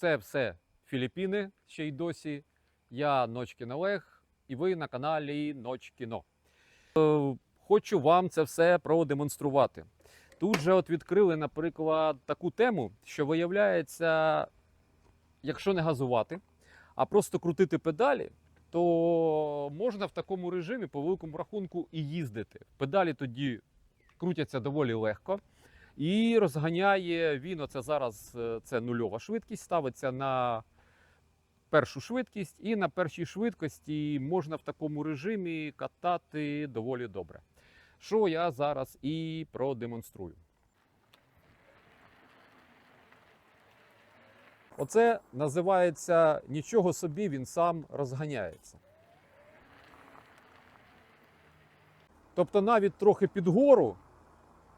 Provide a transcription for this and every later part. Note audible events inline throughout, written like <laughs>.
Це все Філіппіни ще й досі. Я Ночкін Олег, і ви на каналі Ночкіно. Е, Хочу вам це все продемонструвати. Тут же от відкрили, наприклад, таку тему, що виявляється, якщо не газувати, а просто крутити педалі, то можна в такому режимі по великому рахунку і їздити. Педалі тоді крутяться доволі легко. І розганяє він. Оце зараз е, це нульова швидкість, ставиться на першу швидкість, і на першій швидкості можна в такому режимі катати доволі добре. Що я зараз і продемонструю. Оце називається нічого собі, він сам розганяється. Тобто навіть трохи під гору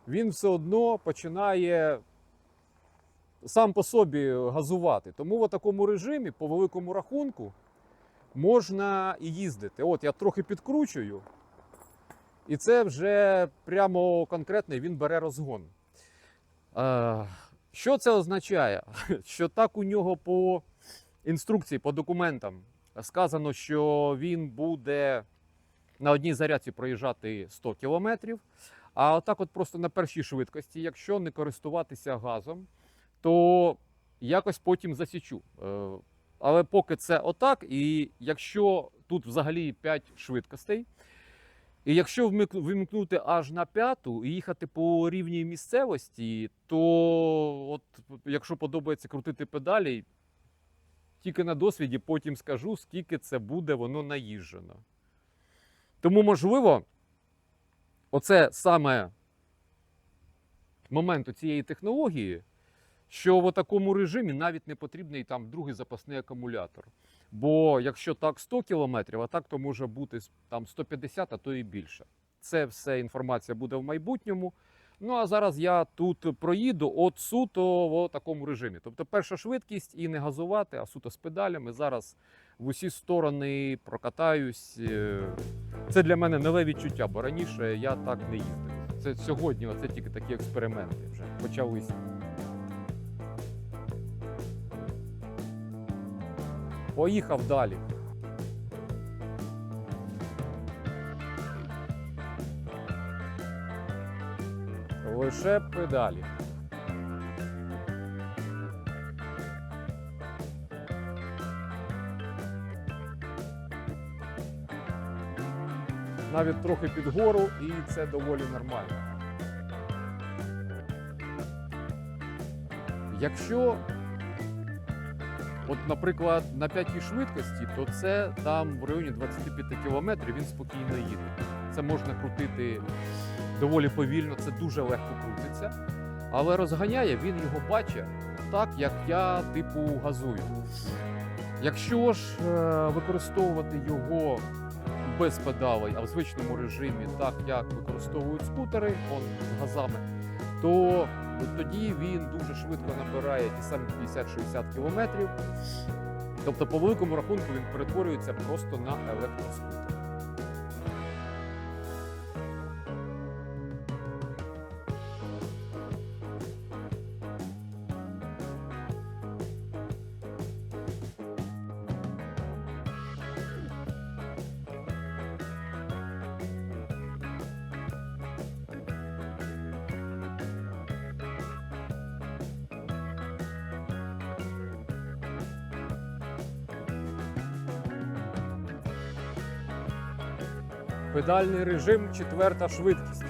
він все одно починає сам по собі газувати. Тому в такому режимі, по великому рахунку, можна і їздити. От я трохи підкручую, і це вже прямо конкретно він бере розгон. Що це означає? <laughs> Що так у нього по інструкції, по документам сказано, що він буде на одній зарядці проїжджати 100 кілометрів. А отак, от просто на першій швидкості, якщо не користуватися газом, то якось потім засічу. Е, Але поки це отак, і якщо тут взагалі 5 швидкостей, і якщо вимкнути аж на п'яту і їхати по рівній місцевості, то от, якщо подобається крутити педалі, тільки на досвіді потім скажу, скільки це буде воно наїжджено. Тому, можливо, оце саме момент цієї технології, що в такому режимі навіть не потрібний там другий запасний акумулятор. Бо якщо так 100 кілометрів, а так то може бути там 150, а то і більше. Це все інформація буде в майбутньому. Ну а зараз я тут проїду от суто в такому режимі. Тобто перша швидкість і не газувати, а суто з педалями. Зараз в усі сторони прокатаюсь. Е, Це для мене нове відчуття, бо раніше я так не їздив. Це сьогодні, оце тільки такі експерименти вже почалися. Поїхав далі. Лише педалі. Навіть трохи під гору, і це доволі нормально. Якщо От, наприклад, на п'ятій швидкості, то це там в районі 25 кілометрів він спокійно їде. Це можна крутити доволі повільно, це дуже легко крутиться. Але розганяє він його бачить так, як я типу газую. Якщо ж е, використовувати його без педалей, а в звичному режимі, так як використовують скутери он, газами, то тоді він дуже швидко набирає ті самі 50-60 кілометрів. Тобто, по великому рахунку, він перетворюється просто на електроскутер. Педальний режим, четверта швидкість.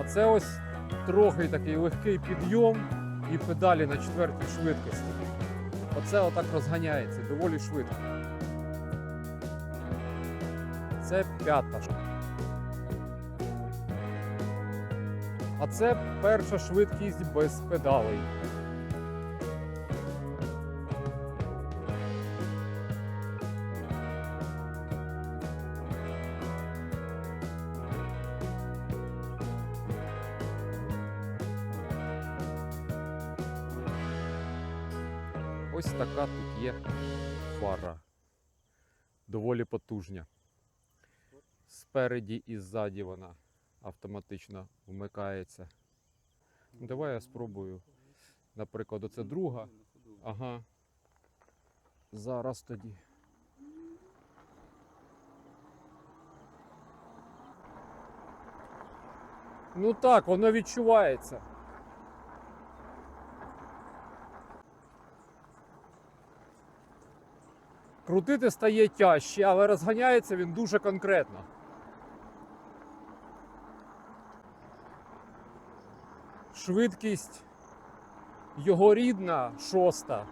А це ось трохи такий легкий підйом і педалі на четвертій швидкості. Оце отак розганяється доволі швидко. Це п'ята. ш- А це перша швидкість без педалей. Ось така тут є фара. Доволі потужня. Спереді і ззаді вона автоматично вмикається. Давай я спробую. Наприклад, оце друга. Ага. Зараз тоді. Ну так, воно відчувається. Крутити стає тяжче, але розганяється він дуже конкретно. Швидкість його рідна шоста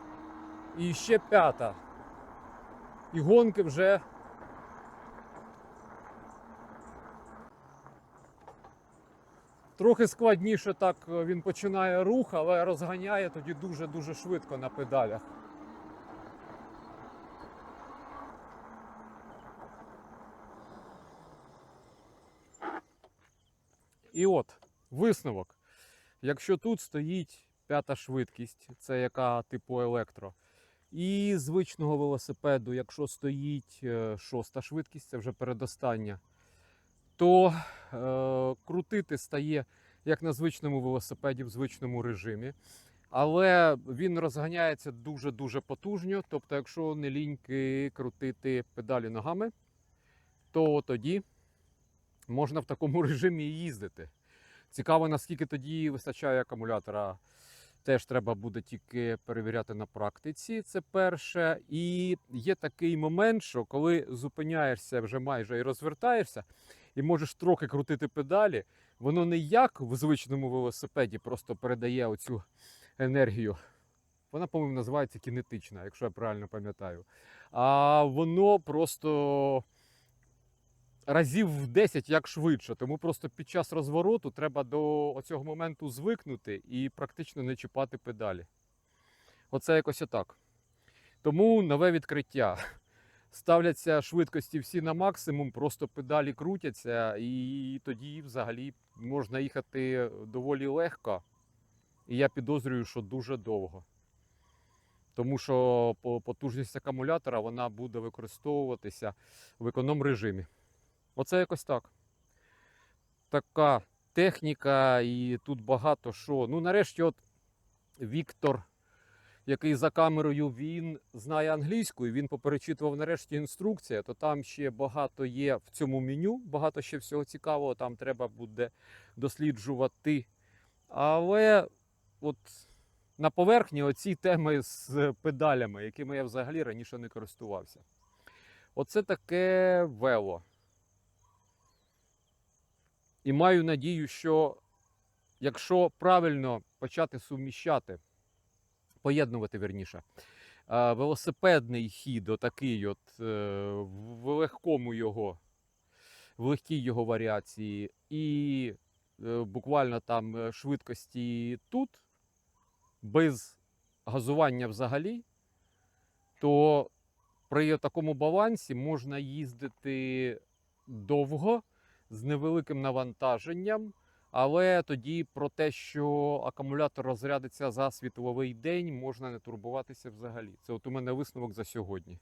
і ще п'ята. І гонки вже трохи складніше так е, він починає рух, але розганяє тоді дуже-дуже швидко на педалях. І от висновок. Якщо тут стоїть п'ята швидкість, це яка типу електро, і звичного велосипеду, якщо стоїть е, шоста швидкість, це вже передостання, то е, крутити стає як на звичному велосипеді в звичному режимі. Але він розганяється дуже-дуже потужньо. Тобто, якщо не ліньки крутити педалі ногами, то тоді можна в такому <laughs> режимі їздити. Цікаво, наскільки тоді вистачає акумулятора. Теж треба буде тільки перевіряти на практиці. Це перше. І є такий момент, що коли зупиняєшся вже майже і розвертаєшся, і можеш трохи крутити педалі, воно не як в звичному велосипеді просто передає оцю енергію. Вона, по-моєму, називається кінетична, якщо я правильно пам'ятаю. А воно просто разів в 10 як швидше. Тому просто під час розвороту треба до цього моменту звикнути і практично не чіпати педалі. Оце якось отак. Тому нове відкриття. Ставляться швидкості всі на максимум, просто педалі крутяться, і тоді взагалі можна їхати доволі легко. І я підозрюю, що дуже довго. Тому що потужність акумулятора вона буде використовуватися в економ режимі. Оце якось так. Така техніка, і тут багато що. Ну, нарешті, от Віктор, який за камерою, він знає англійську, і він поперечитував нарешті інструкція, то там ще багато є в цьому меню, багато ще всього цікавого, там треба буде досліджувати. Але от на поверхні оці теми з педалями, якими я взагалі раніше не користувався. Оце таке вело. І маю надію, що якщо правильно почати суміщати, поєднувати верніше, е, велосипедний хід, отакий, от, е, в легкому його, в легкій його варіації, і е, буквально там швидкості тут, без газування взагалі, то при такому балансі можна їздити довго з невеликим навантаженням, але тоді про те, що акумулятор розрядиться за світловий день, можна не турбуватися взагалі. Це от у мене висновок за сьогодні.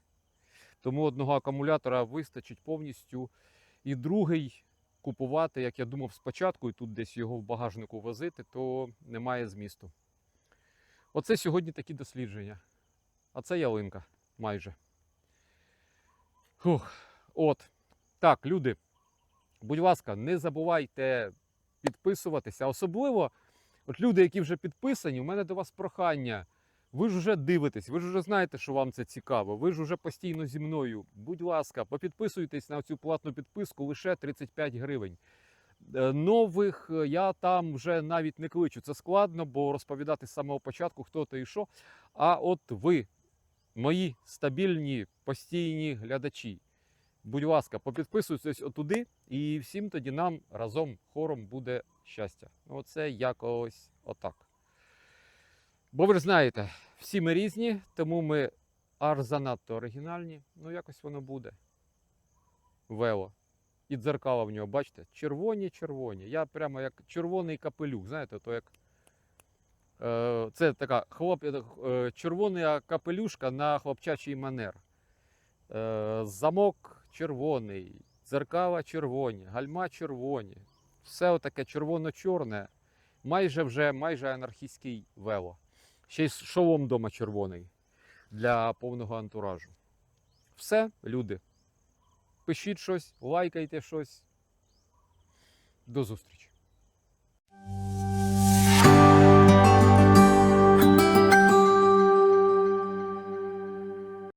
Тому одного акумулятора вистачить повністю. І другий купувати, як я думав спочатку, і тут десь його в багажнику возити, то немає змісту. Оце сьогодні такі дослідження. А це ялинка майже. Фух. От. Так, люди. Будь ласка, не забувайте підписуватися. Особливо, от люди, які вже підписані, у мене до вас прохання. Ви ж вже дивитесь, ви ж вже знаєте, що вам це цікаво. Ви ж вже постійно зі мною. Будь ласка, попідписуйтесь на цю платну підписку лише 35 гривень. Е, Нових е, я там вже навіть не кличу. Це складно, бо розповідати з самого початку, хто то і що. А от ви, мої стабільні постійні глядачі. Будь ласка, попідписуйтесь отуди, і всім тоді нам разом хором буде щастя. Ну, Оце якось отак. Бо ви ж знаєте, всі ми різні, тому ми аж занадто оригінальні. Ну, якось воно буде. Вело. І дзеркала в нього, бачите? Червоні-червоні. Я прямо як червоний капелюх, знаєте, то як. Е, це така хлоп, е, червона капелюшка на хлопчачий манер. Е, замок червоний, дзеркала червоні, гальма червоні. Все отаке червоно-чорне, майже вже майже анархістський вело. Ще й шолом дома червоний для повного антуражу. Все, люди. Пишіть щось, лайкайте щось. До зустрічі.